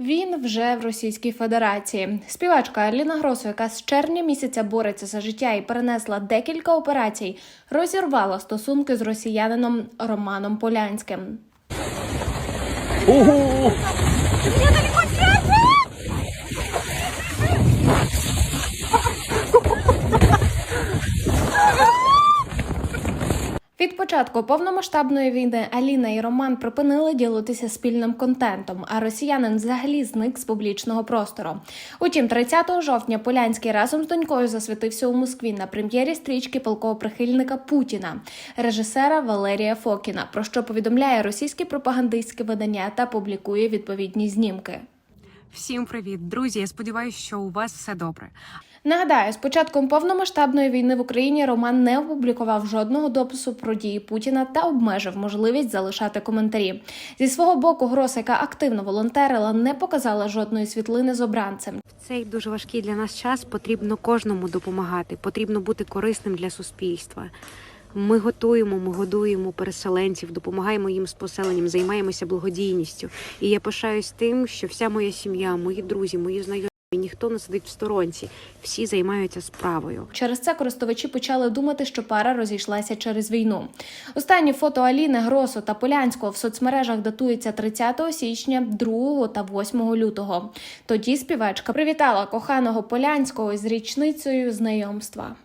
Він вже в Російській Федерації. Співачка Аліна Гросу, яка з червня місяця бореться за життя і перенесла декілька операцій, розірвала стосунки з росіянином Романом Полянським. Ого! Від початку повномасштабної війни Аліна і Роман припинили ділитися спільним контентом, а росіянин взагалі зник з публічного простору. Утім, 30 жовтня Полянський разом з донькою засвітився у Москві на прем'єрі стрічки полкового прихильника Путіна, режисера Валерія Фокіна, про що повідомляє російське пропагандистське видання та публікує відповідні знімки. Всім привіт, друзі! Я сподіваюся, що у вас все добре. Нагадаю, з початком повномасштабної війни в Україні Роман не опублікував жодного допису про дії Путіна та обмежив можливість залишати коментарі. Зі свого боку, Гроса, яка активно волонтерила, не показала жодної світлини з обранцем. В цей дуже важкий для нас час потрібно кожному допомагати, потрібно бути корисним для суспільства. Ми готуємо, ми годуємо переселенців, допомагаємо їм з поселенням, займаємося благодійністю. І я пишаюсь тим, що вся моя сім'я, мої друзі, мої знайомі, ніхто не сидить в сторонці, всі займаються справою. Через це користувачі почали думати, що пара розійшлася через війну. Останні фото Аліни, Гросу та Полянського в соцмережах датуються 30 січня, 2 та 8 лютого. Тоді співачка привітала коханого Полянського з річницею знайомства.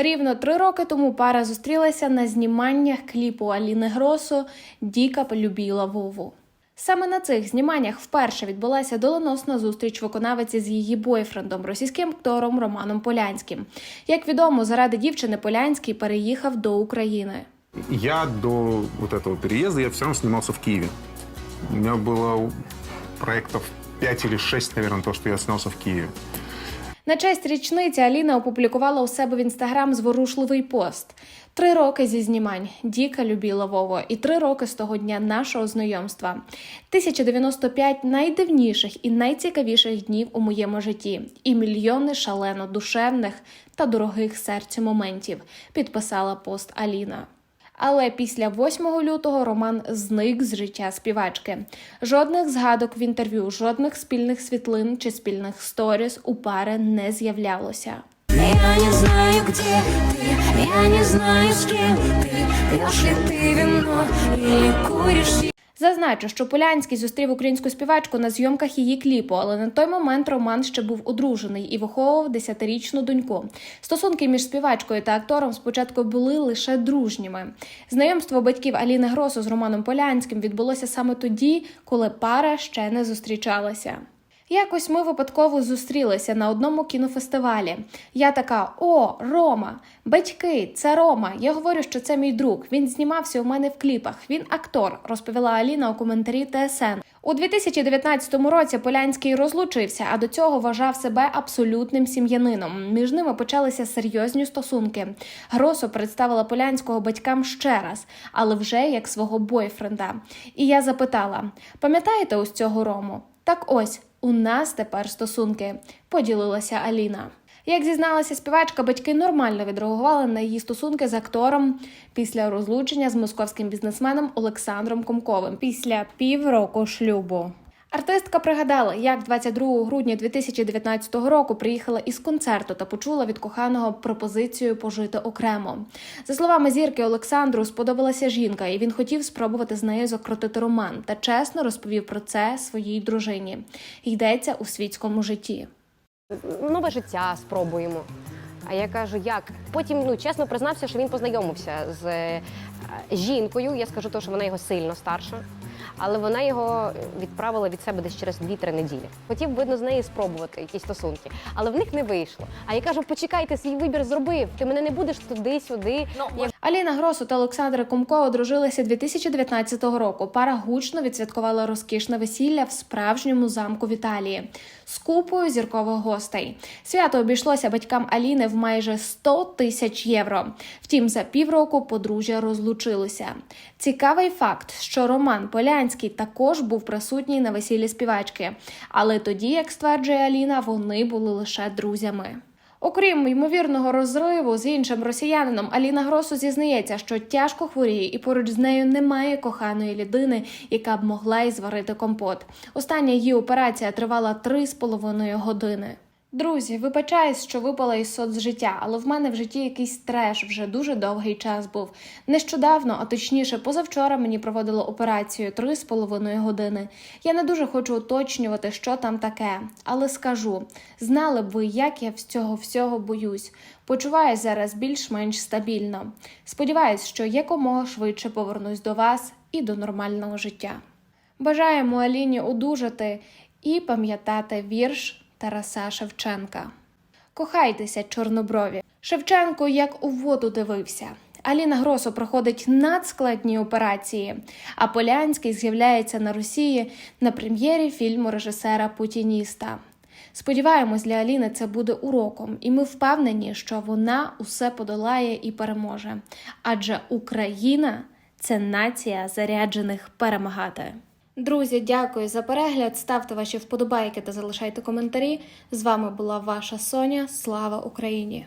Рівно три роки тому пара зустрілася на зніманнях кліпу Аліни Гросу Діка полюбіла Вову. Саме на цих зніманнях вперше відбулася доленосна зустріч виконавиці з її бойфрендом, російським актором Романом Полянським. Як відомо, заради дівчини Полянський переїхав до України. Я до вот этого я все равно снимался в Киеве. У меня было проектов 5 или 6, наверное, то, что я снялся в Киеве. На честь річниці Аліна опублікувала у себе в інстаграм зворушливий пост. Три роки зі знімань Діка любила Вову, і три роки з того дня нашого знайомства. 1095 найдивніших і найцікавіших днів у моєму житті, і мільйони шалено душевних та дорогих серцю моментів. Підписала пост Аліна. Але після 8 лютого Роман зник з життя співачки. Жодних згадок в інтерв'ю, жодних спільних світлин чи спільних сторіс у пари не з'являлося. Я не знаю, где ты, я не знаю, с кем ты Пьешь ли ты вино или куришь Зазначу, що Полянський зустрів українську співачку на зйомках її кліпу, але на той момент Роман ще був одружений і виховував десятирічну доньку. Стосунки між співачкою та актором спочатку були лише дружніми. Знайомство батьків Аліни Гросу з Романом Полянським відбулося саме тоді, коли пара ще не зустрічалася. Якось ми випадково зустрілися на одному кінофестивалі. Я така: О, Рома, батьки, це Рома. Я говорю, що це мій друг. Він знімався у мене в кліпах. Він актор, розповіла Аліна у коментарі ТСН. У 2019 році Полянський розлучився, а до цього вважав себе абсолютним сім'янином. Між ними почалися серйозні стосунки. Гросо представила Полянського батькам ще раз, але вже як свого бойфренда. І я запитала: пам'ятаєте ось цього Рому? Так ось у нас тепер стосунки, поділилася Аліна. Як зізналася співачка, батьки нормально відреагували на її стосунки з актором після розлучення з московським бізнесменом Олександром Комковим після півроку шлюбу. Артистка пригадала, як 22 грудня 2019 року приїхала із концерту та почула від коханого пропозицію пожити окремо. За словами зірки Олександру, сподобалася жінка, і він хотів спробувати з нею закрутити роман та чесно розповів про це своїй дружині. Йдеться у світському житті. нове життя спробуємо. А я кажу, як? Потім ну чесно признався, що він познайомився з е, жінкою. Я скажу, то, що вона його сильно старша, але вона його відправила від себе десь через 2-3 неділі. Хотів, видно, з нею спробувати якісь стосунки, але в них не вийшло. А я кажу, почекайте, свій вибір зробив. Ти мене не будеш туди-сюди. Я Аліна Гросу та Олександр Комко одружилися 2019 року. Пара гучно відсвяткувала розкішне весілля в справжньому замку в Італії з купою зіркових гостей. Свято обійшлося батькам Аліни в майже 100 тисяч євро. Втім, за півроку подружжя розлучилося. Цікавий факт, що Роман Полянський також був присутній на весіллі співачки, але тоді, як стверджує Аліна, вони були лише друзями. Окрім ймовірного розриву з іншим росіянином, Аліна Гросу зізнається, що тяжко хворіє, і поруч з нею немає коханої людини, яка б могла й зварити компот. Остання її операція тривала три з половиною години. Друзі, вибачаюсь, що випала із соцжиття, але в мене в житті якийсь треш вже дуже довгий час був. Нещодавно, а точніше, позавчора мені проводили операцію три з половиною години. Я не дуже хочу уточнювати, що там таке, але скажу: знали б ви, як я з цього всього боюсь. Почуваюсь зараз більш-менш стабільно. Сподіваюсь, що якомога швидше повернусь до вас і до нормального життя. Бажаємо Аліні одужати і пам'ятати вірш Тараса Шевченка. Кохайтеся, чорноброві. Шевченко як у воду дивився. Аліна Гросо проходить надскладні операції, а Полянський з'являється на Росії на прем'єрі фільму режисера Путініста. Сподіваємось, для Аліни це буде уроком, і ми впевнені, що вона усе подолає і переможе. Адже Україна це нація заряджених перемагати. Друзі, дякую за перегляд. Ставте ваші вподобайки та залишайте коментарі. З вами була ваша Соня. Слава Україні!